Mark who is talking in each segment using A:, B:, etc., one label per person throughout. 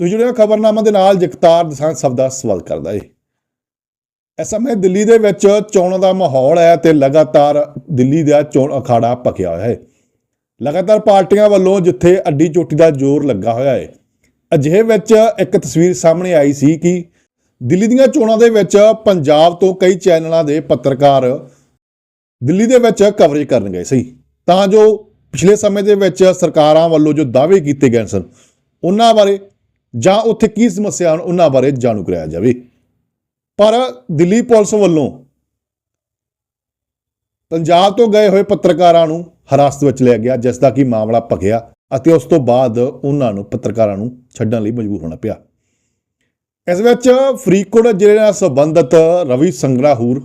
A: ਤੁਸੀਂ ਜੁੜਿਆ ਖਬਰਨਾਮਾ ਦੇ ਨਾਲ ਜਗਤਾਰ ਦਸਾਂ ਸਭ ਦਾ ਸਵਾਗਤ ਕਰਦਾ ਏ। ਇਸ ਸਮੇਂ ਦਿੱਲੀ ਦੇ ਵਿੱਚ ਚੋਣਾਂ ਦਾ ਮਾਹੌਲ ਹੈ ਤੇ ਲਗਾਤਾਰ ਦਿੱਲੀ ਦਾ ਚੋਣ ਅਖਾੜਾ ਭਖਿਆ ਹੋਇਆ ਹੈ ਲਗਾਤਾਰ ਪਾਰਟੀਆਂ ਵੱਲੋਂ ਜਿੱਥੇ ਅੱਡੀ ਚੋਟੀ ਦਾ ਜ਼ੋਰ ਲੱਗਾ ਹੋਇਆ ਹੈ ਅਜਿਹੇ ਵਿੱਚ ਇੱਕ ਤਸਵੀਰ ਸਾਹਮਣੇ ਆਈ ਸੀ ਕਿ ਦਿੱਲੀ ਦੀਆਂ ਚੋਣਾਂ ਦੇ ਵਿੱਚ ਪੰਜਾਬ ਤੋਂ ਕਈ ਚੈਨਲਾਂ ਦੇ ਪੱਤਰਕਾਰ ਦਿੱਲੀ ਦੇ ਵਿੱਚ ਕਵਰੇਜ ਕਰਨ ਗਏ ਸੀ। ਤਾਂ ਜੋ ਪਿਛਲੇ ਸਮੇਂ ਦੇ ਵਿੱਚ ਸਰਕਾਰਾਂ ਵੱਲੋਂ ਜੋ ਦਾਅਵੇ ਕੀਤੇ ਗਏ ਸਨ, ਉਹਨਾਂ ਬਾਰੇ ਜਾਂ ਉੱਥੇ ਕੀ ਸਮੱਸਿਆ ਹਨ, ਉਹਨਾਂ ਬਾਰੇ ਜਾਣੂ ਕਰਾਇਆ ਜਾਵੇ। ਪਰ ਦਿੱਲੀ ਪੁਲਿਸ ਵੱਲੋਂ ਪੰਜਾਬ ਤੋਂ ਗਏ ਹੋਏ ਪੱਤਰਕਾਰਾਂ ਨੂੰ ਹਿਰਾਸਤ ਵਿੱਚ ਲਿਆ ਗਿਆ, ਜਿਸ ਦਾ ਕਿ ਮਾਮਲਾ ਭਖਿਆ ਅਤੇ ਉਸ ਤੋਂ ਬਾਅਦ ਉਹਨਾਂ ਨੂੰ ਪੱਤਰਕਾਰਾਂ ਨੂੰ ਛੱਡਣ ਲਈ ਮਜਬੂਰ ਹੋਣਾ ਪਿਆ। ਇਸ ਵਿੱਚ ਫਰੀਦਕੋਟ ਜ਼ਿਲ੍ਹੇ ਨਾਲ ਸੰਬੰਧਿਤ ਰਵੀ ਸੰਗਰਾਹੂਰ,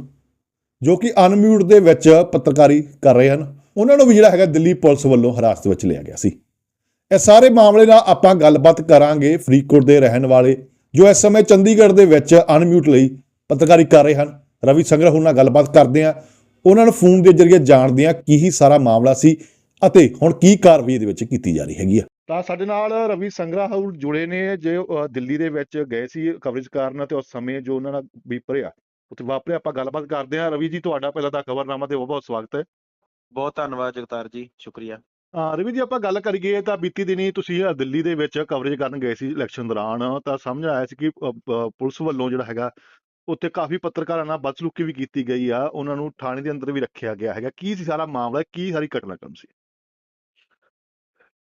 A: ਜੋ ਕਿ ਅਨਮਿਊਟ ਦੇ ਵਿੱਚ ਪੱਤਰਕਾਰੀ ਕਰ ਰਹੇ ਹਨ, ਉਹਨਾਂ ਨੂੰ ਵੀ ਜਿਹੜਾ ਹੈਗਾ ਦਿੱਲੀ ਪੁਲਿਸ ਵੱਲੋਂ ਹਿਰਾਸਤ ਵਿੱਚ ਲਿਆ ਗਿਆ ਸੀ। ਇਹ ਸਾਰੇ ਮਾਮਲੇ ਨਾਲ ਆਪਾਂ ਗੱਲਬਾਤ ਕਰਾਂਗੇ ਫਰੀਦਕੋਟ ਦੇ ਰਹਿਣ ਵਾਲੇ ਜੋ ਇਸ ਸਮੇਂ ਚੰਡੀਗੜ੍ਹ ਦੇ ਵਿੱਚ ਅਨਮਿਊਟ ਲਈ ਪੱਤਰਕਾਰੀ ਕਰ ਰਹੇ ਹਨ। ਰਵੀ ਸੰਗਰਾਹੂਰ ਨਾਲ ਗੱਲਬਾਤ ਕਰਦੇ ਹਾਂ। ਉਹਨਾਂ ਨੂੰ ਫੋਨ ਦੇ ਜ਼ਰੀਏ ਜਾਣਦੇ ਹਾਂ ਕੀ ਹੀ ਸਾਰਾ ਮਾਮਲਾ ਸੀ ਅਤੇ ਹੁਣ ਕੀ ਕਾਰਵਾਈ ਦੇ ਵਿੱਚ ਕੀਤੀ ਜਾ ਰਹੀ ਹੈਗੀ ਆ। ਤਾਂ ਸਾਡੇ ਨਾਲ ਰਵੀ ਸੰਗਰਾਹੂਰ ਜੁੜੇ ਨੇ ਜੋ ਦਿੱਲੀ ਦੇ ਵਿੱਚ ਗਏ ਸੀ ਕਵਰੇਜ ਕਰਨ ਤੇ ਉਸ ਸਮੇਂ ਜੋ ਉਹਨਾਂ ਨਾਲ ਵਾਪਰਿਆ ਉੱਥੇ ਵਾਪਰਿਆ ਆਪਾਂ ਗੱਲਬਾਤ ਕਰਦੇ ਹਾਂ। ਰਵੀ ਜੀ ਤੁਹਾਡਾ ਪਹਿਲਾਂ ਤਾਂ ਖਬਰਨਾਮਾ ਤੇ ਬਹੁਤ ਬਹੁਤ ਸਵਾਗਤ ਹੈ।
B: ਬਹੁਤ ਧੰਨਵਾਦ ਜਗਤਾਰ ਜੀ ਸ਼ੁਕਰੀਆ।
A: ਰਵੀ ਜੀ ਆਪਾਂ ਗੱਲ ਕਰੀਏ ਤਾਂ ਬੀਤੀ ਦਿਨੀ ਤੁਸੀਂ ਦਿੱਲੀ ਦੇ ਵਿੱਚ ਕਵਰੇਜ ਕਰਨ ਗਏ ਸੀ ਇਲੈਕਸ਼ਨ ਦੌਰਾਨ ਤਾਂ ਸਮਝ ਆਇਆ ਸੀ ਕਿ ਪੁਲਿਸ ਵੱਲੋਂ ਜਿਹੜਾ ਹੈਗਾ ਉੱਥੇ ਕਾਫੀ ਪੱਤਰਕਾਰਾਂ ਨਾਲ ਬਦਸਲੂਕੀ ਵੀ ਕੀਤੀ ਗਈ ਆ ਉਹਨਾਂ ਨੂੰ ਥਾਣੇ ਦੇ ਅੰਦਰ ਵੀ ਰੱਖਿਆ ਗਿਆ ਹੈਗਾ। ਕੀ ਸੀ ਸਾਰਾ ਮਾਮਲਾ ਕੀ ਸਾਰੀ ਘਟਨਾਕ੍ਰਮ ਸੀ?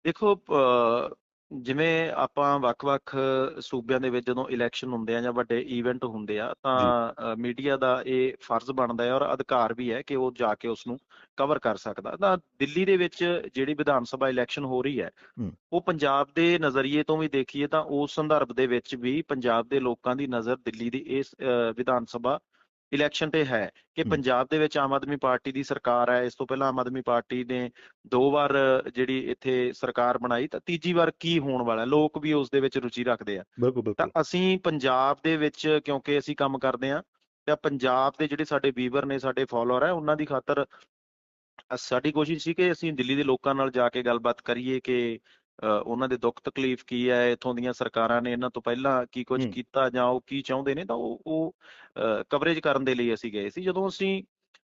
B: ਦੇਖੋ ਅਹ, ਜਿਵੇਂ ਆਪਾਂ ਵੱਖ-ਵੱਖ ਸੂਬਿਆਂ ਦੇ ਵਿੱਚ ਜਦੋਂ ਇਲੈਕਸ਼ਨ ਹੁੰਦੇ ਆ ਜਾਂ ਵੱਡੇ ਇਵੈਂਟ ਹੁੰਦੇ ਆ ਤਾਂ ਮੀਡੀਆ ਦਾ ਇਹ ਫਰਜ਼ ਬਣਦਾ ਹੈ ਔਰ ਅਧਿਕਾਰ ਵੀ ਹੈ ਕਿ ਉਹ ਜਾ ਕੇ ਉਸ ਨੂੰ ਕਵਰ ਕਰ ਸਕਦਾ ਤਾਂ ਦਿੱਲੀ ਦੇ ਵਿੱਚ ਜਿਹੜੀ ਵਿਧਾਨ ਸਭਾ ਇਲੈਕਸ਼ਨ ਹੋ ਰਹੀ ਹੈ। ਉਹ ਪੰਜਾਬ ਦੇ ਨਜ਼ਰੀਏ ਤੋਂ ਵੀ ਦੇਖੀਏ ਤਾਂ ਉਸ ਸੰਦਰਭ ਦੇ ਵਿੱਚ ਵੀ ਪੰਜਾਬ ਦੇ ਲੋਕਾਂ ਦੀ ਨਜ਼ਰ ਦਿੱਲੀ ਦੀ ਇਸ ਵਿਧਾਨ ਸਭਾ ਇਲੈਕਸ਼ਨ ਤੇ ਹੈ ਕਿ। ਪੰਜਾਬ ਦੇ ਵਿੱਚ ਆਮ ਆਦਮੀ ਪਾਰਟੀ ਦੀ ਸਰਕਾਰ ਹੈ ਇਸ ਤੋਂ ਪਹਿਲਾਂ ਆਮ ਆਦਮੀ ਪਾਰਟੀ ਨੇ ਦੋ ਵਾਰ ਜਿਹੜੀ ਇੱਥੇ ਸਰਕਾਰ ਬਣਾਈ ਤਾਂ ਤੀਜੀ ਵਾਰ ਕੀ ਹੋਣ ਵਾਲਾ ਹੈ? ਲੋਕ ਵੀ ਉਸ ਦੇ ਵਿੱਚ ਰੁਚੀ ਰੱਖਦੇ ਆ ਤਾਂ ਅਸੀਂ ਪੰਜਾਬ ਦੇ ਵਿੱਚ ਕਿਉਂਕਿ ਅਸੀਂ ਕੰਮ ਕਰਦੇ ਆ ਤਾਂ ਪੰਜਾਬ ਦੇ ਜਿਹੜੇ ਸਾਡੇ ਵੀਵਰ ਨੇ ਸਾਡੇ ਫਾਲੋਅਰ ਹੈ ਉਹਨਾਂ ਦੀ ਖਾਤਰ ਸਾਡੀ ਕੋਸ਼ਿਸ਼ ਸੀ ਕਿ ਅਸੀਂ ਦਿੱਲੀ ਦੇ ਲੋਕਾਂ ਨਾਲ ਜਾ ਕੇ ਗੱਲਬਾਤ ਕਰੀਏ ਕਿ ਉਹਨਾਂ ਦੇ ਦੁੱਖ ਤਕਲੀਫ ਕੀ ਹੈ ਇੱਥੋਂ ਦੀਆਂ ਸਰਕਾਰਾਂ ਨੇ ਇਹਨਾਂ ਤੋਂ ਪਹਿਲਾਂ ਕੀ ਕੁਝ। ਕੀਤਾ ਜਾਂ ਉਹ ਕੀ ਚਾਹੁੰਦੇ ਨੇ ਤਾਂ ਉਹ ਉਹ ਕਵਰੇਜ ਕਰਨ ਦੇ ਲਈ ਅਸੀਂ ਗਏ ਸੀ। ਜਦੋਂ ਅਸੀਂ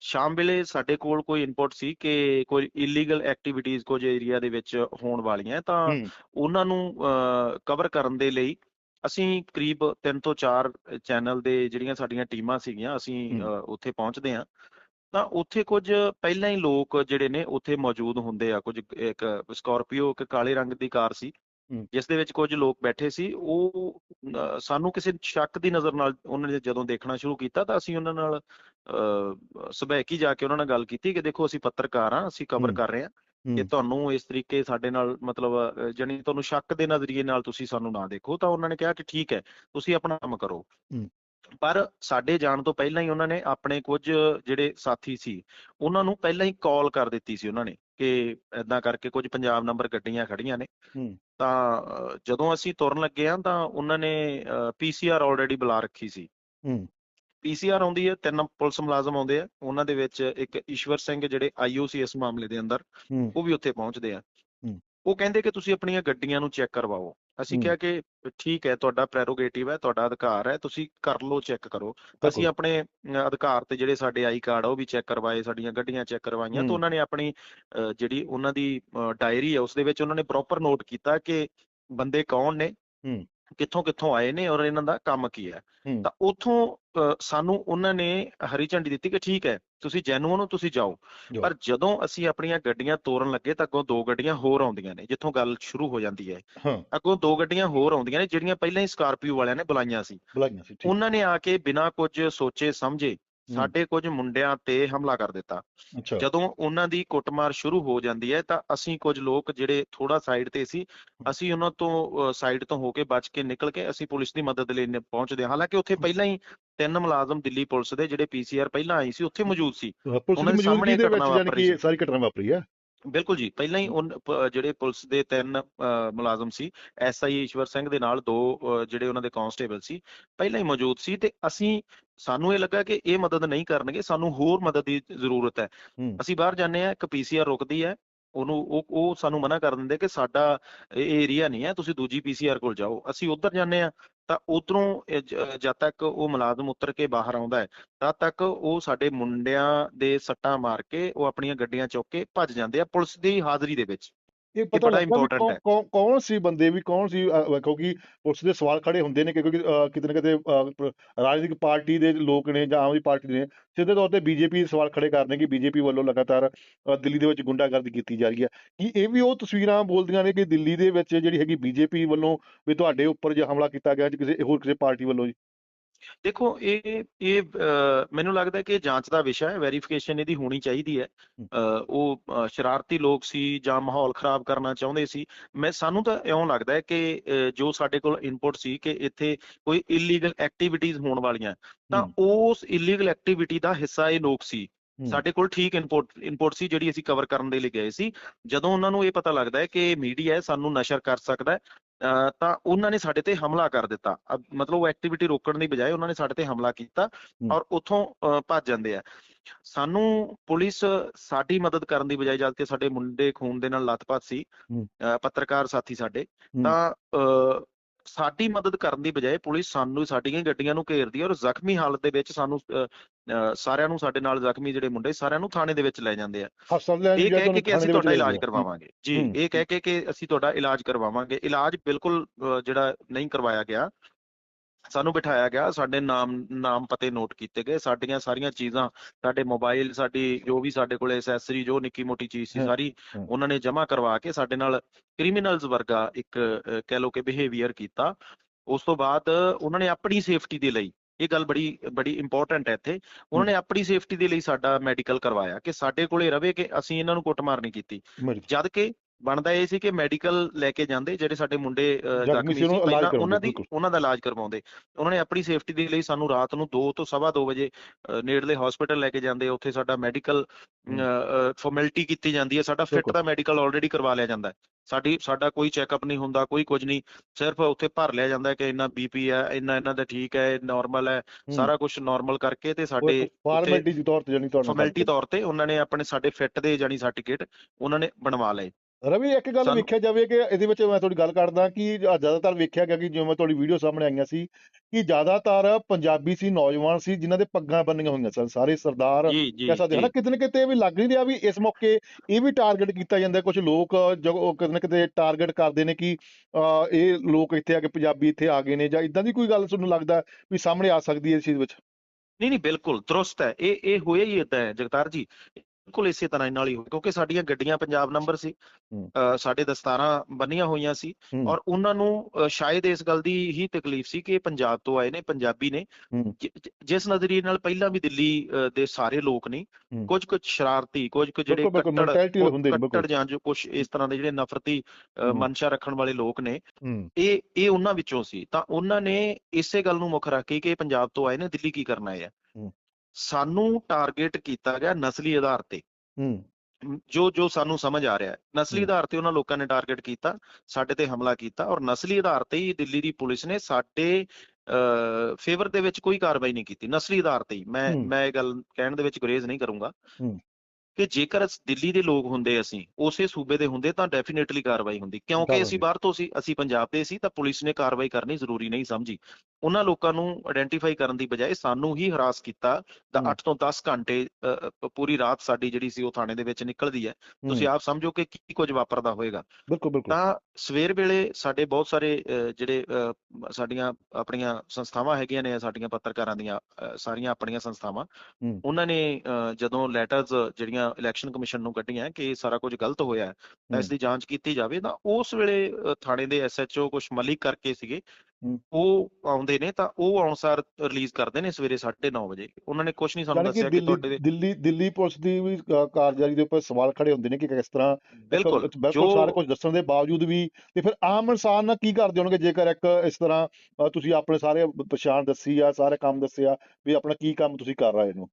B: ਸ਼ਾਮ ਵੇਲੇ ਸਾਡੇ ਕੋਲ ਕੋਈ ਇਨਪੁਟ ਸੀ ਕਿ ਕੋਈ ਇਲੀਗਲ ਐਕਟੀਵਿਟੀਜ਼ ਕੁਝ ਏਰੀਆ ਦੇ ਵਿੱਚ ਹੋਣ ਵਾਲੀਆਂ ਤਾਂ ਉਹਨਾਂ ਨੂੰ ਕਵਰ ਕਰਨ ਦੇ ਲਈ ਅਸੀਂ ਕਰੀਬ 3 ਤੋਂ 4 ਚੈਨਲ ਦੇ ਜਿਹੜੀਆਂ ਸਾਡੀਆਂ ਟੀਮਾਂ ਸੀਗੀਆਂ ਅਸੀਂ ਉੱਥੇ ਪਹੁੰਚਦੇ ਹਾਂ। ਤਾਂ ਉੱਥੇ ਕੁਝ ਪਹਿਲਾਂ ਹੀ ਲੋਕ ਜਿਹੜੇ ਨੇ ਉੱਥੇ ਮੌਜੂਦ ਹੁੰਦੇ ਆ ਕੁਝ ਇੱਕ ਸਕਾਰਪੀਓ ਇੱਕ ਕਾਲੇ ਰੰਗ ਦੀ ਕਾਰ ਸੀ। ਜਿਸ ਦੇ ਵਿੱਚ ਕੁਝ ਲੋਕ ਬੈਠੇ ਸੀ ਉਹ ਸਾਨੂੰ ਕਿਸੇ ਸ਼ੱਕ ਦੀ ਨਜ਼ਰ ਨਾਲ ਉਹਨਾਂ ਨੇ ਜਦੋਂ ਦੇਖਣਾ ਸ਼ੁਰੂ ਕੀਤਾ ਤਾਂ ਅਸੀਂ ਉਹਨਾਂ ਨਾਲ ਸਬੈਕੀ ਜਾ ਕੇ ਉਹਨਾਂ ਨਾਲ ਗੱਲ ਕੀਤੀ ਕਿ ਦੇਖੋ ਅਸੀਂ ਪੱਤਰਕਾਰ ਹਾਂ ਅਸੀਂ ਕਵਰ। ਕਰ ਰਹੇ ਹਾਂ ਕਿ ਤੁਹਾਨੂੰ ਇਸ ਤਰੀਕੇ ਸਾਡੇ ਨਾਲ ਮਤਲਬ ਜਾਣੀ ਤੁਹਾਨੂੰ ਸ਼ੱਕ ਦੇ ਨਜ਼ਰੀਏ ਨਾਲ ਤੁਸੀਂ ਸਾਨੂੰ ਨਾ ਦੇਖੋ ਤਾਂ ਉਹਨਾਂ ਨੇ ਕਿਹਾ ਕਿ ਠੀਕ ਹੈ ਤੁਸੀਂ ਆਪਣਾ ਕੰਮ ਕਰੋ। ਪਰ ਸਾਡੇ ਜਾਣ ਤੋਂ ਪਹਿਲਾਂ ਹੀ ਉਹਨਾਂ ਨੇ ਆਪਣੇ ਕੁਝ ਜਿਹੜੇ ਸਾਥੀ ਸੀ ਉਹਨਾਂ ਨੂੰ ਪਹਿਲਾਂ ਹੀ ਕਾਲ ਕਰ ਦਿੱਤੀ ਸੀ ਉਹਨਾਂ ਨੇ ਕਿ ਇਦਾਂ ਕਰਕੇ ਕੁਝ ਪੰਜਾਬ ਨੰਬਰ ਗੱਡੀਆਂ ਖੜੀਆਂ ਨੇ। ਤਾਂ ਜਦੋਂ ਅਸੀਂ ਤੁਰਨ ਲੱਗੇ ਹਾਂ ਤਾਂ ਉਹਨਾਂ ਨੇ ਪੀਸੀਆਰ ਆਲਰੇਡੀ ਬੁਲਾ ਰੱਖੀ ਸੀ। ਪੀਸੀਆਰ ਆਉਂਦੀ ਹੈ ਤਿੰਨ ਪੁਲਿਸ ਮੁਲਾਜ਼ਮ ਆਉਂਦੇ ਆ ਉਹਨਾਂ ਦੇ ਵਿੱਚ ਇੱਕ ਈਸ਼ਵਰ ਸਿੰਘ ਜਿਹੜੇ ਆਈਓਸੀ ਇਸ ਮਾਮਲੇ ਦੇ ਅੰਦਰ ਉਹ ਵੀ ਉੱਥੇ ਪਹੁੰਚਦੇ ਆ। ਉਹ ਕਹਿੰਦੇ ਕਿ ਤੁਸੀਂ ਆਪਣੀਆਂ ਗੱਡੀਆਂ ਨੂੰ ਚੈੱਕ ਕਰਵਾਓ ਅਸੀਂ। ਕਿਹਾ ਕਿ ਠੀਕ ਹੈ ਤੁਹਾਡਾ ਪ੍ਰੈਰੋਗੇਟਿਵ ਹੈ ਤੁਹਾਡਾ ਅਧਿਕਾਰ ਹੈ ਤੁਸੀਂ ਕਰ ਲਓ ਚੈੱਕ ਕਰੋ ਅਸੀਂ। ਆਪਣੇ ਅਧਿਕਾਰ ਤੇ ਜਿਹੜੇ ਸਾਡੇ ਆਈ ਕਾਰਡ ਆ ਉਹ ਵੀ ਚੈੱਕ ਕਰਵਾਏ ਸਾਡੀਆਂ ਗੱਡੀਆਂ ਚੈੱਕ ਕਰਵਾਈਆਂ। ਤਾਂ ਉਹਨਾਂ ਨੇ ਆਪਣੀ ਜਿਹੜੀ ਉਹਨਾਂ ਦੀ ਡਾਇਰੀ ਹੈ ਉਸ ਦੇ ਵਿੱਚ ਉਹਨਾਂ ਨੇ ਪ੍ਰੋਪਰ ਨੋਟ ਕੀਤਾ ਕਿ ਬੰਦੇ ਕੌਣ ਨੇ। ਕਿੱਥੋਂ ਕਿੱਥੋਂ ਆਏ ਨੇ ਔਰ ਇਹਨਾਂ ਦਾ ਕੰਮ ਕੀ ਹੈ। ਤਾਂ ਉਥੋਂ ਸਾਨੂੰ ਉਹਨਾਂ ਨੇ ਹਰੀ ਝੰਡੀ ਦਿੱਤੀ ਕਿ ਠੀਕ ਹੈ ਤੁਸੀਂ ਜੈਨੂਅਨ ਹੋ ਤੁਸੀਂ ਜਾਓ। ਪਰ ਜਦੋਂ ਅਸੀਂ ਆਪਣੀਆਂ ਗੱਡੀਆਂ ਤੋਰਨ ਲੱਗੇ ਤਾਂ ਅੱਗੋਂ ਦੋ ਗੱਡੀਆਂ ਹੋਰ ਆਉਂਦੀਆਂ ਨੇ ਜਿੱਥੋਂ ਗੱਲ ਸ਼ੁਰੂ ਹੋ ਜਾਂਦੀ ਹੈ। ਅੱਗੋਂ ਦੋ ਗੱਡੀਆਂ ਹੋਰ ਆਉਂਦੀਆਂ ਨੇ ਜਿਹੜੀਆਂ ਪਹਿਲਾਂ ਹੀ ਸਕਾਰਪੀਓ ਵਾਲਿਆਂ ਨੇ ਬੁਲਾਈਆਂ ਸੀ।
A: ਬੁਲਾਈਆਂ ਸੀ
B: ਉਹਨਾਂ ਨੇ ਆ ਕੇ ਬਿਨਾਂ ਕੁਝ ਸੋਚੇ ਸਮਝੇ ਸਾਡੇ ਕੁਝ ਮੁੰਡਿਆਂ ਤੇ ਹਮਲਾ ਕਰ ਦਿੱਤਾ। ਜਦੋਂ ਉਹਨਾਂ ਦੀ ਕੁੱਟਮਾਰ ਸ਼ੁਰੂ ਹੋ ਜਾਂਦੀ ਹੈ ਤਾਂ ਅਸੀਂ ਕੁਝ ਲੋਕ ਜਿਹੜੇ ਥੋੜਾ ਸਾਈਡ ਤੇ ਸੀ ਅਸੀਂ ਉਹਨਾਂ ਤੋਂ ਸਾਈਡ ਤੋਂ ਹੋ ਕੇ ਬਚ ਕੇ ਨਿਕਲ ਕੇ ਅਸੀਂ ਪੁਲਿਸ ਦੀ ਮਦਦ ਲਈ ਨ- ਪਹੁੰਚਦੇ ਹਾਂ। ਹਾਲਾਂਕਿ ਉੱਥੇ ਪਹਿਲਾਂ ਹੀ ਤਿੰਨ ਮੁਲਾਜ਼ਮ ਦਿੱਲੀ ਪੁਲਿਸ ਦੇ ਜਿਹੜੇ ਪੀਸੀਆਰ ਪਹਿਲਾਂ ਆਈ ਸੀ ਉੱਥੇ ਮੌਜੂਦ ਸੀ। ਉਹਨਾਂ
A: ਦੀ
B: ਸਾਹਮਣੇ ਘਟਨਾ ਵਾਪਰੀ।
A: ਸਾਰੀ ਘਟਨਾ ਵਾਪਰੀ ਹੈ।
B: ਬਿਲਕੁਲ ਜੀ ਪਹਿਲਾਂ ਹੀ ਜਿਹੜੇ ਪੁਲਿਸ ਦੇ ਤਿੰਨ ਮੁਲਾਜ਼ਮ ਸੀ ਐਸਆਈ ਈਸ਼ਵਰ ਸਿੰਘ ਦੇ ਨਾਲ ਦੋ ਜਿਹੜੇ ਉਹਨਾਂ ਦੇ ਕਾਂਸਟੇਬਲ ਸੀ ਪਹਿਲਾਂ ਹੀ ਮੌਜੂਦ ਸੀ ਤੇ ਅਸੀਂ ਸਾਨੂੰ ਇਹ ਲੱਗਾ ਕਿ ਇਹ ਮਦਦ ਨਹੀਂ ਕਰਨਗੇ ਸਾਨੂੰ ਹੋਰ ਮਦਦ ਦੀ ਜ਼ਰੂਰਤ ਹੈ। ਅਸੀਂ ਬਾਹਰ ਜਾਂਦੇ ਆ ਇੱਕ ਪੀਸੀਆਰ ਰੁਕਦੀ ਹੈ ਉਹਨੂੰ ਉਹ ਉਹ ਸਾਨੂੰ ਮਨਾ ਕਰ ਦਿੰਦੇ ਕਿ ਸਾਡਾ ਇਹ ਏਰੀਆ ਨਹੀਂ ਹੈ ਤੁਸੀਂ ਦੂਜੀ ਪੀਸੀਆਰ ਕੋਲ ਜਾਓ। ਅਸੀਂ ਉੱਧਰ ਜਾਂਦੇ ਆ ਤਾਂ ਉਧਰੋਂ ਜਦ ਤੱਕ ਉਹ ਮੁਲਾਜ਼ਮ ਉਤਰ ਕੇ ਬਾਹਰ ਆਉਂਦਾ ਹੈ ਤਦ ਤੱਕ ਉਹ ਸਾਡੇ ਮੁੰਡਿਆਂ ਦੇ ਸੱਟਾਂ ਮਾਰ ਕੇ ਉਹ ਆਪਣੀਆਂ ਗੱਡੀਆਂ ਚੁੱਕ ਕੇ ਭੱਜ ਜਾਂਦੇ ਆ ਪੁਲਿਸ ਦੀ ਹਾਜ਼ਰੀ ਦੇ ਵਿੱਚ।
C: ਇਹ ਪਤਾ
B: ਬੜਾ important
C: ਕੌਣ-
B: ਹੈ।
C: ਕੌਣ ਕੌਣ ਸੀ ਬੰਦੇ? ਵੀ ਕੌਣ ਸੀ ਕਿਉਂਕਿ ਪੁਲਿਸ ਦੇ ਸਵਾਲ ਖੜੇ ਹੁੰਦੇ ਨੇ ਕਿਉਂਕਿ ਕਿਤੇ ਨਾ ਕਿਤੇ ਰਾਜਨੀਤਿਕ ਪਾਰਟੀ ਦੇ ਲੋਕ ਨੇ ਜਾਂ ਆਮ ਆਦਮੀ ਪਾਰਟੀ ਦੇ ਨੇ ਸਿੱਧੇ ਤੌਰ ਤੇ ਬੀਜੇਪੀ ਸਵਾਲ ਖੜੇ ਕਰਨੇ ਕਿ ਬੀਜੇਪੀ ਵੱਲੋਂ ਲਗਾਤਾਰ ਦਿੱਲੀ ਦੇ ਵਿੱਚ ਗੁੰਡਾਗਰਦੀ ਕੀਤੀ ਜਾ ਰਹੀ ਹੈ। ਕੀ ਇਹ ਵੀ ਉਹ ਤਸਵੀਰਾਂ ਬੋਲਦੀਆਂ ਨੇ ਕਿ ਦਿੱਲੀ ਦੇ ਵਿੱਚ ਜਿਹੜੀ ਹੈਗੀ ਬੀਜੇਪੀ ਵੱਲੋਂ ਵੀ ਤੁਹਾਡੇ ਉੱਪਰ ਜੇ ਹਮਲਾ ਕੀਤਾ ਗਿਆ ਜਾਂ ਕਿਸੇ ਹੋਰ ਕਿਸੇ ਪਾਰਟੀ ਵੱਲੋਂ ਜੀ?
B: ਦੇਖੋ ਇਹ ਇਹ ਮੈਨੂੰ ਲੱਗਦਾ ਕਿ ਇਹ ਜਾਂਚ ਦਾ ਵਿਸ਼ਾ ਹੈ ਵੈਰੀਫਿਕੇਸ਼ਨ ਇਹਦੀ ਹੋਣੀ ਚਾਹੀਦੀ ਹੈ। ਉਹ ਸ਼ਰਾਰਤੀ ਲੋਕ ਸੀ ਜਾਂ ਮਾਹੌਲ ਖਰਾਬ ਕਰਨਾ ਚਾਹੁੰਦੇ ਸੀ। ਮੈਂ ਸਾਨੂੰ ਤਾਂ ਇਉਂ ਲੱਗਦਾ ਹੈ ਕਿ ਜੋ ਸਾਡੇ ਕੋਲ ਇਨਪੁਟ ਸੀ ਕਿ ਇੱਥੇ ਕੋਈ ਇਲੀਗਲ ਐਕਟੀਵਿਟੀਜ਼ ਹੋਣ ਵਾਲੀਆਂ ਤਾਂ। ਉਸ ਇਲੀਗਲ ਐਕਟੀਵਿਟੀ ਦਾ ਹਿੱਸਾ ਇਹ ਲੋਕ ਸੀ। ਸਾਡੇ ਕੋਲ ਠੀਕ ਇਨਪੁਟ ਇਨਪੁਟ ਸੀ ਜਿਹੜੀ ਅਸੀਂ ਕਵਰ ਕਰਨ ਦੇ ਲਈ ਗਏ ਸੀ। ਜਦੋਂ ਉਹਨਾਂ ਨੂੰ ਇਹ ਪਤਾ ਲੱਗਦਾ ਹੈ ਕਿ ਮੀਡੀਆ ਸਾਨੂੰ ਨਸ਼ਰ ਕਰ ਸਕਦਾ ਹੈ ਤਾਂ ਉਹਨਾਂ ਨੇ ਸਾਡੇ ਤੇ ਹਮਲਾ ਕਰ ਦਿੱਤਾ ਮਤਲਬ ਉਹ ਐਕਟੀਵਿਟੀ ਰੋਕਣ ਦੀ ਬਜਾਏ ਉਹਨਾਂ ਨੇ ਸਾਡੇ ਤੇ ਹਮਲਾ ਕੀਤਾ। ਔਰ ਉੱਥੋਂ ਭੱਜ ਜਾਂਦੇ ਆ ਸਾਨੂੰ ਪੁਲਿਸ ਸਾਡੀ ਮਦਦ ਕਰਨ ਦੀ ਬਜਾਏ ਜਦ ਕਿ ਸਾਡੇ ਮੁੰਡੇ ਖੂਨ ਦੇ ਨਾਲ ਲੱਥਪੱਥ ਸੀ ਪੱਤਰਕਾਰ ਸਾਥੀ ਸਾਡੇ। ਤਾਂ ਸਾਡੀ ਮਦਦ ਕਰਨ ਦੀ ਬਜਾਏ ਪੁਲਿਸ ਸਾਨੂੰ ਸਾਡੀਆਂ ਗੱਡੀਆਂ ਨੂੰ ਘੇਰਦੀ ਹੈ ਔਰ ਜ਼ਖਮੀ ਹਾਲਤ ਦੇ ਵਿੱਚ ਸਾਨੂੰ ਸਾਰਿਆਂ ਨੂੰ ਸਾਡੇ ਨਾਲ ਜ਼ਖਮੀ ਜਿਹੜੇ ਮੁੰਡੇ ਸਾਰਿਆਂ ਨੂੰ ਥਾਣੇ ਦੇ ਵਿੱਚ ਲੈ ਜਾਂਦੇ ਆ ਇਹ ਕਹਿ ਕੇ ਕਿ ਅਸੀਂ ਤੁਹਾਡਾ ਇਲਾਜ। ਕਰਵਾਵਾਂਗੇ ਜੀ। ਇਹ ਕਹਿ ਕੇ ਕਿ ਅਸੀਂ ਤੁਹਾਡਾ ਇਲਾਜ ਕਰਵਾਵਾਂਗੇ ਇਲਾਜ ਬਿਲਕੁਲ ਜਿਹੜਾ ਨਹੀਂ ਕਰਵਾਇਆ ਗਿਆ ਸਾਨੂੰ ਬਿਠਾਇਆ ਗਿਆ ਸਾਡੇ ਨਾਮ ਨਾਮ ਪਤੇ ਨੋਟ ਕੀਤੇ ਗਏ ਸਾਡੀਆਂ ਸਾਰੀਆਂ ਚੀਜ਼ਾਂ ਸਾਡੇ ਮੋਬਾਈਲ ਸਾਡੀ ਜੋ ਵੀ ਸਾਡੇ ਕੋਲੇ ਐਸੈਸਰੀ ਜੋ ਨਿੱਕੀ ਮੋਟੀ ਚੀਜ਼ ਸੀ ਸਾਰੀ। ਉਹਨਾਂ ਨੇ ਜਮ੍ਹਾਂ ਕਰਵਾ ਕੇ ਸਾਡੇ ਨਾਲ ਕ੍ਰਿਮੀਨਲਸ ਵਰਗਾ ਇੱਕ ਕਹਿ ਲੋ ਕਿ ਬਿਹੇਵੀਅਰ ਕੀਤਾ। ਉਸ ਤੋਂ ਬਾਅਦ ਉਹਨਾਂ ਨੇ ਆਪਣੀ ਸੇਫਟੀ ਦੇ ਲਈ ਇਹ ਗੱਲ ਬੜੀ ਬੜੀ ਇੰਪੋਰਟੈਂਟ ਹੈ ਇੱਥੇ ਉਹਨਾਂ ਨੇ ਆਪਣੀ ਸੇਫਟੀ ਦੇ ਲਈ ਸਾਡਾ ਮੈਡੀਕਲ ਕਰਵਾਇਆ ਕਿ ਸਾਡੇ ਕੋਲੇ ਰਵੇ ਕਿ ਅਸੀਂ ਇਹਨਾਂ ਨੂੰ ਕੁੱਟਮਾਰ ਨਹੀਂ ਕੀਤੀ। ਜਦ ਕਿ ਬਣਦਾ ਇਹ ਸੀ ਕਿ ਮੈਡੀਕਲ ਲੈ ਕੇ ਜਾਂਦੇ ਜਿਹੜੇ ਸਾਡੇ ਮੁੰਡੇ
C: ਜ਼ਖਮੀ ਸੀ,
B: ਪਹਿਲਾਂ ਉਹਨਾਂ ਦੀ। ਉਹਨਾਂ ਦਾ ਇਲਾਜ ਕਰਵਾਉਂਦੇ। ਉਹਨਾਂ ਨੇ ਆਪਣੀ ਸੇਫਟੀ ਦੇ ਲਈ ਸਾਨੂੰ ਰਾਤ ਨੂੰ 2 ਤੋਂ ਸਵਾ 2 ਵਜੇ ਨੇੜਲੇ ਹਸਪੀਟਲ ਲੈ ਕੇ ਜਾਂਦੇ। ਉੱਥੇ ਸਾਡਾ ਮੈਡੀਕਲ ਫਾਰਮੈਲਿਟੀ ਕੀਤੀ ਜਾਂਦੀ ਹੈ। ਸਾਡਾ ਫਿੱਟ। ਦਾ ਮੈਡੀਕਲ ਆਲਰੇਡੀ ਕਰਵਾ ਲਿਆ ਜਾਂਦਾ ਹੈ। ਸਾਡੀ ਸਾਡਾ ਕੋਈ ਚੈੱਕਅਪ ਨਹੀਂ ਹੁੰਦਾ ਕੋਈ ਕੁਝ ਨਹੀਂ। ਸਿਰਫ ਉੱਥੇ ਭਰ ਲਿਆ ਜਾਂਦਾ ਕਿ ਇੰਨਾ ਬੀਪੀ ਹੈ ਇੰਨਾ ਇਹਨਾਂ ਦਾ ਠੀਕ ਹੈ ਨਾਰਮਲ ਹੈ। ਸਾਰਾ ਕੁਝ ਨਾਰਮਲ ਕਰਕੇ ਤੇ ਸਾਡੇ
C: ਫਾਰਮੈਲਿਟੀ ਦੇ ਤੌਰ ਤੇ ਜਾਨੀ ਤੁਹਾਡਾ
B: ਫਾਰਮੈਲਿਟੀ ਤੌਰ ਤੇ ਉਹਨਾਂ ਨੇ ਆਪਣੇ ਸਾਡੇ ਫਿੱਟ ਦੇ ਜਾਨੀ ਸਰਟੀਫਿਕੇਟ ਉਹਨਾਂ ਨੇ ਬਣਵਾ ਲਏ।
C: ਰਵੀ ਇੱਕ ਗੱਲ ਵੇਖਿਆ ਜਾਵੇ ਕਿ ਇਹਦੇ ਵਿੱਚ ਮੈਂ ਤੁਹਾਡੀ ਗੱਲ ਕਰਦਾ ਕਿ ਜ਼ਿਆਦਾਤਰ ਵੇਖਿਆ ਗਿਆ ਕਿ ਜਿਵੇਂ ਤੁਹਾਡੀ ਵੀਡੀਓ ਸਾਹਮਣੇ ਆਈਆਂ ਸੀ ਕਿ ਜ਼ਿਆਦਾਤਰ ਪੰਜਾਬੀ ਸੀ ਨੌਜਵਾਨ ਸੀ ਜਿਨ੍ਹਾਂ ਦੇ ਪੱਗਾਂ ਬੰਨੀਆਂ ਹੋਈਆਂ ਸਨ ਸਾਰੇ ਸਰਦਾਰ ਕਹਿ ਸਕਦੇ ਕਿਤੇ ਨਾ ਕਿਤੇ ਵੀ ਲੱਗ ਨਹੀਂ ਰਿਹਾ ਵੀ ਇਸ ਮੌਕੇ ਇਹ ਵੀ ਟਾਰਗੇਟ ਕੀਤਾ ਜਾਂਦਾ ਕੁਝ ਲੋਕ ਜੋ ਕਿਤੇ ਨਾ ਕਿਤੇ ਟਾਰਗੇਟ ਕਰਦੇ ਨੇ ਕਿ ਇਹ ਲੋਕ ਇੱਥੇ ਆ ਕੇ ਪੰਜਾਬੀ ਇੱਥੇ ਆ ਗਏ ਨੇ ਜਾਂ ਇਦਾਂ ਦੀ ਕੋਈ ਗੱਲ ਤੁਹਾਨੂੰ ਲੱਗਦਾ ਵੀ ਸਾਹਮਣੇ ਆ ਸਕਦੀ ਹੈ ਇਸ ਚੀਜ਼ ਵਿੱਚ?
B: ਨਹੀਂ ਨਹੀਂ ਬਿਲਕੁਲ ਦਰੁਸਤ ਹੈ। ਇਹ ਇਹ ਹੋਇਆ ਹੀ ਇਦਾਂ ਹੈ ਜਗਤਾਰ ਜੀ। ਬਿਲਕੁਲ ਇਸੇ ਤਰ੍ਹਾਂ ਨਾਲ ਹੀ ਹੋਇਆ ਕਿਉਂਕਿ ਸਾਡੀਆਂ ਗੱਡੀਆਂ ਪੰਜਾਬ ਨੰਬਰ ਸੀ ਸਾਡੇ ਦਸਤਾਰਾਂ ਬੰਨੀਆਂ ਹੋਈਆਂ ਸੀ। ਔਰ ਉਹਨਾਂ ਨੂੰ ਸ਼ਾਇਦ ਇਸ ਗੱਲ ਦੀ ਹੀ ਤਕਲੀਫ ਸੀ ਕਿ ਪੰਜਾਬ ਤੋਂ ਆਏ ਨੇ ਪੰਜਾਬੀ ਨੇ ਜਿਸ ਨਜ਼ਰੀਏ ਨਾਲ ਪਹਿਲਾਂ ਵੀ ਦਿੱਲੀ ਦੇ ਸਾਰੇ ਲੋਕ
C: ਹੂੰ।
B: ਕੁਝ ਕੁਝ ਸ਼ਰਾਰਤੀ ਕੁਝ ਕੁ ਜਿਹੜੇ ਕੱਟੜ
C: ਨੇ।
B: ਜਾਂ ਜੋ ਕੁਝ ਇਸ ਤਰ੍ਹਾਂ ਦੇ ਜਿਹੜੇ ਨਫ਼ਰਤੀ। ਮਨਸ਼ਾ ਰੱਖਣ ਵਾਲੇ ਲੋਕ ਨੇ ਇਹ ਇਹ ਉਹਨਾਂ ਵਿੱਚੋਂ ਸੀ ਤਾਂ ਉਹਨਾਂ ਨੇ ਇਸੇ ਗੱਲ ਨੂੰ ਮੁੱਖ ਰੱਖ ਕੇ ਕਿ ਪੰਜਾਬ ਤੋਂ ਆਏ ਨੇ ਦਿੱਲੀ ਕੀ ਕਰਨ
C: ਹੂੰ।
B: ਸਾਨੂੰ ਟਾਰਗੇਟ ਕੀਤਾ ਗਿਆ ਨਸਲੀ ਆਧਾਰ ਤੇ
C: ਹੂੰ
B: ਜੋ ਜੋ ਸਾਨੂੰ ਸਮਝ ਆ ਰਿਹਾ ਹੈ ਨਸਲੀ। ਆਧਾਰ ਤੇ ਉਹਨਾਂ ਲੋਕਾਂ ਨੇ ਟਾਰਗੇਟ ਕੀਤਾ ਸਾਡੇ ਤੇ ਹਮਲਾ ਕੀਤਾ ਔਰ ਨਸਲੀ ਆਧਾਰ ਤੇ ਹੀ ਦਿੱਲੀ ਦੀ ਪੁਲਿਸ ਨੇ ਸਾਡੇ ਫੇਵਰ ਦੇ ਵਿੱਚ ਕੋਈ ਕਾਰਵਾਈ ਨਹੀਂ ਕੀਤੀ ਨਸਲੀ ਆਧਾਰ ਤੇ ਹੀ ਮੈਂ। ਮੈਂ ਇਹ ਗੱਲ ਕਹਿਣ ਦੇ ਵਿੱਚ ਗੁਰੇਜ਼ ਨਹੀਂ ਕਰੂੰਗਾ
C: ਹੂੰ।
B: ਕਿ ਜੇਕਰ ਦਿੱਲੀ ਦੇ ਲੋਕ ਹੁੰਦੇ ਅਸੀਂ ਉਸੇ ਸੂਬੇ ਦੇ ਹੁੰਦੇ ਤਾਂ ਡੈਫੀਨੇਟਲੀ ਕਾਰਵਾਈ ਹੁੰਦੀ ਕਿਉਂਕਿ। ਅਸੀਂ ਬਾਹਰ ਤੋਂ ਸੀ ਅਸੀਂ ਪੰਜਾਬ ਦੇ ਸੀ ਤਾਂ ਪੁਲਿਸ ਨੇ ਕਾਰਵਾਈ ਕਰਨੀ ਜ਼ਰੂਰੀ ਨਹੀਂ ਸਮਝੀ ਉਹਨਾਂ ਲੋਕਾਂ ਨੂੰ ਆਇਡੈਂਟੀਫਾਈ ਕਰਨ ਦੀ ਬਜਾਏ ਸਾਨੂੰ ਹੀ ਹਰਾਸ ਕੀਤਾ ਤਾਂ
C: ਹੂੰ।
B: 8 ਤੋਂ 10 ਘੰਟੇ ਪੂਰੀ ਰਾਤ ਸਾਡੀ ਜਿਹੜੀ ਸੀ ਉਹ ਥਾਣੇ ਦੇ ਵਿੱਚ ਨਿਕਲਦੀ ਹੈ ਤੁਸੀਂ ਆਪ ਸਮਝੋ ਕਿ ਕੀ ਕੁਝ ਵਾਪਰਦਾ ਹੋਵੇਗਾ
C: ਬਿਲਕੁਲ ਬਿਲਕੁਲ
B: ਤਾਂ ਸਵੇਰ ਵੇਲੇ ਸਾਡੇ ਬਹੁਤ ਸਾਰੇ ਜਿਹੜੇ ਸਾਡੀਆਂ ਆਪਣੀਆਂ ਸੰਸਥਾਵਾਂ ਹੈਗੀਆਂ ਨੇ ਸਾਡੀਆਂ ਪੱਤਰਕਾਰਾਂ ਦੀਆਂ ਸਾਰੀਆਂ ਆਪਣੀਆਂ ਸੰਸਥਾਵਾਂ। ਉਹਨਾਂ ਨੇ ਜਦੋਂ ਲੈਟਰਸ ਜਿਹੜੀਆਂ ਇਲੈਕਸ਼ਨ ਕਮਿਸ਼ਨ ਨੂੰ ਕੱਢੀਆਂ ਕਿ ਸਾਰਾ ਕੁਝ ਗਲਤ ਹੋਇਆ ਹੈ ਇਸ। ਦੀ ਜਾਂਚ ਕੀਤੀ ਜਾਵੇ ਤਾਂ ਉਸ ਵੇਲੇ ਥਾਣੇ ਦੇ ਐਸਐਚਓ ਕੁਝ ਮਲਿਕ ਕਰਕੇ ਸੀਗੇ। ਉਹ ਆਉਂਦੇ ਨੇ ਤਾਂ ਉਹ ਆਉਣਸਾਰ ਰਿਲੀਜ਼ ਕਰਦੇ ਨੇ ਸਵੇਰੇ 9:30 ਵਜੇ। ਉਹਨਾਂ ਨੇ ਕੁਝ ਨਹੀਂ ਸਾਨੂੰ ਦੱਸਿਆ ਕਿ ਤੁਹਾਡੇ
C: ਦਿੱਲੀ ਦਿੱਲੀ ਪੁਲਿਸ ਦੀ ਵੀ ਅ, ਕਾਰਜਕਾਰੀ ਦੇ ਉੱਪਰ ਸਵਾਲ ਖੜੇ ਹੁੰਦੇ ਨੇ ਕਿ ਕਿਸ ਤਰ੍ਹਾਂ
B: ਬਿਲਕੁਲ।
C: ਬਿਲਕੁਲ ਸਾਰਾ ਕੁਝ ਦੱਸਣ ਦੇ ਬਾਵਜੂਦ ਵੀ ਤੇ ਫਿਰ ਆਮ ਇਨਸਾਨ ਨਾਲ ਕੀ ਕਰਦੇ ਹੋਣਗੇ ਜੇਕਰ ਇੱਕ ਇਸ ਤਰ੍ਹਾਂ ਤੁਸੀਂ ਆਪਣੇ ਸਾਰੇ ਪਛਾਣ ਦੱਸੀ ਆ ਸਾਰੇ ਕੰਮ ਦੱਸਿਆ ਵੀ ਆਪਣਾ ਕੀ ਕੰਮ ਤੁਸੀਂ ਕਰ ਰਹੇ ਹੋ?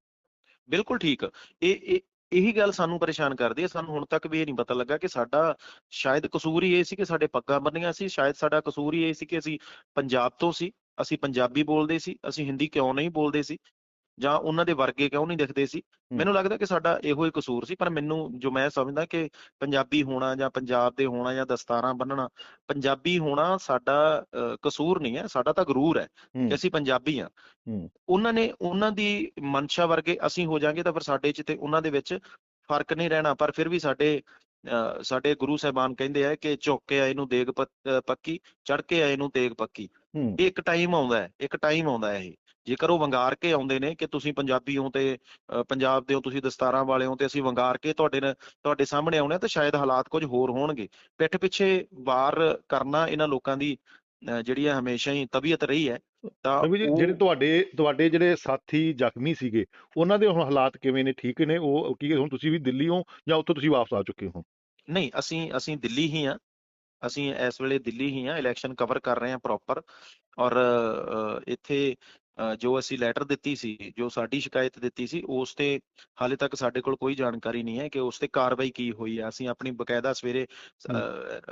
B: ਬਿਲਕੁਲ ਠੀਕ। ਇਹ ਇਹੀ ਗੱਲ ਸਾਨੂੰ ਪਰੇਸ਼ਾਨ ਕਰਦੀ ਹੈ। ਸਾਨੂੰ ਹੁਣ ਤੱਕ ਵੀ ਇਹ ਨਹੀਂ ਪਤਾ ਲੱਗਾ ਕਿ ਸਾਡਾ ਸ਼ਾਇਦ ਕਸੂਰ ਹੀ ਇਹ ਸੀ ਕਿ ਸਾਡੇ ਪੱਗਾਂ ਬੰਨੀਆਂ ਸੀ। ਸ਼ਾਇਦ ਸਾਡਾ ਕਸੂਰ ਹੀ ਇਹ ਸੀ ਕਿ ਅਸੀਂ ਪੰਜਾਬ ਤੋਂ ਸੀ। ਅਸੀਂ ਪੰਜਾਬੀ ਬੋਲਦੇ ਸੀ। ਅਸੀਂ ਹਿੰਦੀ ਕਿਉਂ ਨਹੀਂ ਬੋਲਦੇ ਸੀ? ਜਾਂ ਉਹਨਾਂ ਦੇ ਵਰਗੇ ਕਿਉਂ ਨਹੀਂ ਦਿਖਦੇ ਸੀ। ਮੈਨੂੰ ਲੱਗਦਾ ਕਿ ਸਾਡਾ ਇਹੋ ਹੀ ਕਸੂਰ ਸੀ ਪਰ ਮੈਨੂੰ ਜੋ ਮੈਂ ਸਮਝਦਾ ਕਿ ਪੰਜਾਬੀ ਹੋਣਾ ਜਾਂ ਪੰਜਾਬ ਦੇ ਹੋਣਾ ਜਾਂ ਦਸਤਾਰਾਂ ਬੰਨਣਾ ਪੰਜਾਬੀ ਹੋਣਾ ਸਾਡਾ ਕਸੂਰ ਨਹੀਂ ਹੈ ਸਾਡਾ ਤਾਂ ਗਰੂਰ ਹੈ ਕਿ ਅਸੀਂ ਪੰਜਾਬੀ ਆ ਉਹਨਾਂ ਨੇ ਉਹਨਾਂ ਦੀ ਮਨਸ਼ਾ ਵਰਗੇ ਅਸੀਂ ਹੋ ਜਾਾਂਗੇ ਤਾਂ ਫਿਰ ਸਾਡੇ ਚ ਤੇ ਉਹਨਾਂ ਦੇ ਵਿੱਚ ਫ਼ਰਕ ਨਹੀਂ ਰਹਿਣਾ ਪਰ ਫਿਰ ਵੀ ਸਾਡੇ ਸਾਡੇ ਗੁਰੂ ਸਾਹਿਬਾਨ ਕਹਿੰਦੇ ਆ ਕਿ ਝੁੱਕ ਕੇ ਆਏ ਨੂੰ ਦੇਗ ਪੱਕ- ਚੜ ਕੇ ਆਏ ਨੂੰ ਤੇਗ ਪੱਕੀ। ਇਹ ਇੱਕ ਟਾਈਮ ਆਉਂਦਾ ਹੈ ਇੱਕ ਟਾਈਮ ਆਉਂਦਾ ਹੈ ਇਹ। ਜੇਕਰ ਉਹ ਵੰਗਾਰ ਕੇ ਆਉਂਦੇ ਨੇ ਕਿ ਤੁਸੀਂ ਪੰਜਾਬੀ ਹੋ ਤੇ ਪੰਜਾਬ ਦੇ ਹੋ ਤੁਸੀਂ ਦਸਤਾਰਾਂ ਵਾਲੇ ਹੋ ਤੇ ਅਸੀਂ ਵੰਗਾਰ ਕੇ ਤੁਹਾਡੇ ਤੁਹਾਡੇ ਸਾਹਮਣੇ ਆਉਣੇ ਤਾਂ ਸ਼ਾਇਦ ਹਾਲਾਤ ਕੁਝ ਹੋਰ ਹੋਣਗੇ। ਪਿੱਠ ਪਿੱਛੇ ਵਾਰ ਕਰਨਾ ਇਹਨਾਂ ਲੋਕਾਂ ਦੀ ਜਿਹੜੀ ਹੈ ਹਮੇਸ਼ਾ ਹੀ ਤਬੀਅਤ ਰਹੀ ਹੈ ਤਾਂ
C: ਜਿਹੜੇ ਤੁਹਾਡੇ ਤੁਹਾਡੇ ਜਿਹੜੇ ਸਾਥੀ ਜ਼ਖਮੀ ਸੀਗੇ ਉਹਨਾਂ ਦੇ ਹੁਣ ਹਾਲਾਤ ਕਿਵੇਂ ਨੇ? ਠੀਕ ਨੇ? ਉਹ ਕੀ ਹੁਣ ਤੁਸੀਂ ਵੀ ਦਿੱਲੀ ਹੋ ਜਾਂ ਉੱਥੋਂ ਤੁਸੀਂ ਵਾਪਸ ਆ ਚੁੱਕੇ ਹੋ?
B: ਨਹੀਂ ਅਸੀਂ ਅਸੀਂ ਦਿੱਲੀ ਹੀ ਆ ਅਸੀਂ ਇਸ ਵੇਲੇ ਦਿੱਲੀ ਹੀ ਆ ਇਲੈਕਸ਼ਨ ਕਵਰ ਕਰ ਰਹੇ ਹਾਂ ਪ੍ਰੋਪਰ ਔਰ ਇੱਥੇ ਜੋ ਅਸੀਂ ਲੈਟਰ ਦਿੱਤੀ ਸੀ ਜੋ ਸਾਡੀ ਸ਼ਿਕਾਇਤ ਦਿੱਤੀ ਸੀ ਉਸ ਤੇ ਹਾਲੇ ਤੱਕ ਸਾਡੇ ਕੋਲ ਕੋਈ ਜਾਣਕਾਰੀ ਨਹੀਂ ਹੈ ਕਿ ਉਸ ਤੇ ਕਾਰਵਾਈ ਕੀ ਹੋਈ ਹੈ। ਅਸੀਂ ਆਪਣੀ ਬਕਾਇਦਾ ਸਵੇਰੇ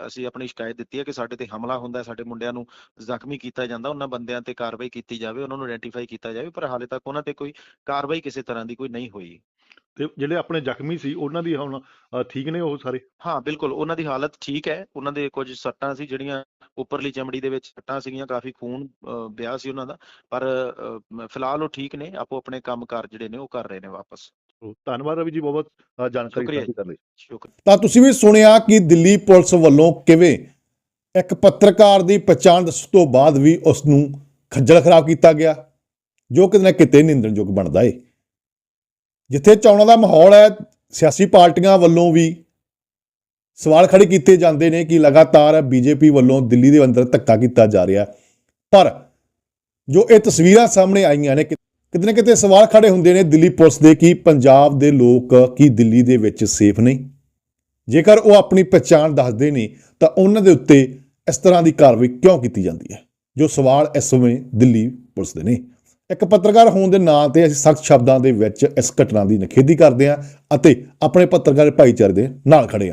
B: ਅਸੀਂ ਆਪਣੀ ਸ਼ਿਕਾਇਤ ਦਿੱਤੀ ਹੈ ਕਿ ਸਾਡੇ ਤੇ ਹਮਲਾ ਹੁੰਦਾ ਹੈ ਸਾਡੇ ਮੁੰਡਿਆਂ ਨੂੰ ਜ਼ਖਮੀ ਕੀਤਾ ਜਾਂਦਾ ਉਹਨਾਂ ਬੰਦਿਆਂ ਤੇ ਕਾਰਵਾਈ ਕੀਤੀ ਜਾਵੇ ਉਹਨਾਂ ਨੂੰ ਆਇਡੈਂਟੀਫਾਈ ਕੀਤਾ ਜਾਵੇ ਪਰ ਹਾਲੇ ਤੱਕ ਉਹਨਾਂ ਤੇ ਕੋਈ ਕਾਰਵਾਈ ਕਿਸੇ ਤਰ੍ਹਾਂ ਦੀ ਕੋਈ ਨਹੀਂ ਹੋਈ।
C: ਤੇ ਜਿਹੜੇ ਆਪਣੇ ਜ਼ਖਮੀ ਸੀ ਉਹਨਾਂ ਦੀ ਹੁਣ ਠੀਕ ਨੇ ਉਹ ਸਾਰੇ?
B: ਹਾਂ ਬਿਲਕੁਲ ਉਹਨਾਂ ਦੀ ਹਾਲਤ ਠੀਕ ਹੈ। ਉਹਨਾਂ ਦੇ ਕੁਝ ਸੱਟਾਂ ਸੀ ਜਿਹੜੀਆਂ ਉੱਪਰਲੀ ਚਮੜੀ ਦੇ ਵਿੱਚ ਸੱਟਾਂ ਸੀਗੀਆਂ ਕਾਫੀ ਖੂਨ ਵਿਆਹ ਸੀ ਉਹਨਾਂ ਦਾ। ਪਰ ਫਿਲਹਾਲ ਉਹ ਠੀਕ ਨੇ ਆਪੋ ਆਪਣੇ ਕੰਮਕਾਰ ਜਿਹੜੇ ਨੇ ਉਹ ਕਰ ਰਹੇ ਨੇ ਵਾਪਸ।
C: ਧੰਨਵਾਦ ਰਵੀ ਜੀ ਬਹੁਤ ਜਾਣਕਾਰੀ ਸਾਂਝੀ ਕਰਨ ਲਈ।
B: ਸ਼ੁਕਰੀਆ
A: ਤਾਂ ਤੁਸੀਂ ਵੀ ਸੁਣਿਆ ਕਿ ਦਿੱਲੀ ਪੁਲਿਸ ਵੱਲੋਂ ਕਿਵੇਂ ਇੱਕ ਪੱਤਰਕਾਰ ਦੀ ਪਛਾਣ ਦੱਸਣ ਤੋਂ ਬਾਅਦ ਵੀ ਉਸ ਨੂੰ ਖੱਜਲ ਖਰਾਬ ਕੀਤਾ ਗਿਆ ਜੋ ਕਿਤੇ ਨਾ ਕਿਤੇ ਨਿੰਦਣਯੋਗ ਬਣਦਾ ਏ। ਜਿੱਥੇ ਚੋਣਾਂ ਦਾ ਮਾਹੌਲ ਹੈ, ਸਿਆਸੀ ਪਾਰਟੀਆਂ ਵੱਲੋਂ ਵੀ ਸਵਾਲ ਖੜੇ ਕੀਤੇ ਜਾਂਦੇ ਨੇ ਕਿ ਲਗਾਤਾਰ ਬੀਜੇਪੀ ਵੱਲੋਂ ਦਿੱਲੀ ਦੇ ਅੰਦਰ ਧੱਕਾ ਕੀਤਾ ਜਾ ਰਿਹਾ। ਪਰ ਜੋ ਇਹ ਤਸਵੀਰਾਂ ਸਾਹਮਣੇ ਆਈਆਂ ਨੇ, ਕਿ- ਕਿਤੇ ਨਾ ਕਿਤੇ ਸਵਾਲ ਖੜੇ ਹੁੰਦੇ ਨੇ ਦਿੱਲੀ ਪੁਲਿਸ ਦੇ ਕਿ ਪੰਜਾਬ ਦੇ ਲੋਕ ਕੀ ਦਿੱਲੀ ਦੇ ਵਿੱਚ ਸੇਫ ਨਹੀਂ ਜੇਕਰ ਉਹ ਆਪਣੀ ਪਛਾਣ ਦੱਸਦੇ ਨੇ, ਤਾਂ ਉਹਨਾਂ ਦੇ ਉੱਤੇ ਇਸ ਤਰ੍ਹਾਂ ਦੀ ਕਾਰਵਾਈ ਕਿਉਂ ਕੀਤੀ ਜਾਂਦੀ ਹੈ? ਜੋ ਸਵਾਲ ਇਸ ਸਮੇਂ ਦਿੱਲੀ ਪੁਲਿਸ ਦੇ ਨੇ। ਇੱਕ ਪੱਤਰਕਾਰ ਹੋਣ ਦੇ ਨਾਂ ਤੇ ਅਸੀਂ ਸਖਤ ਸ਼ਬਦਾਂ ਦੇ ਵਿੱਚ ਇਸ ਘਟਨਾ ਦੀ ਨਿਖੇਧੀ ਕਰਦੇ ਹਾਂ ਅਤੇ ਆਪਣੇ ਪੱਤਰਕਾਰ ਭਾਈਚਾਰੇ ਦੇ ਨਾਲ ਖੜੇ ਹਾਂ।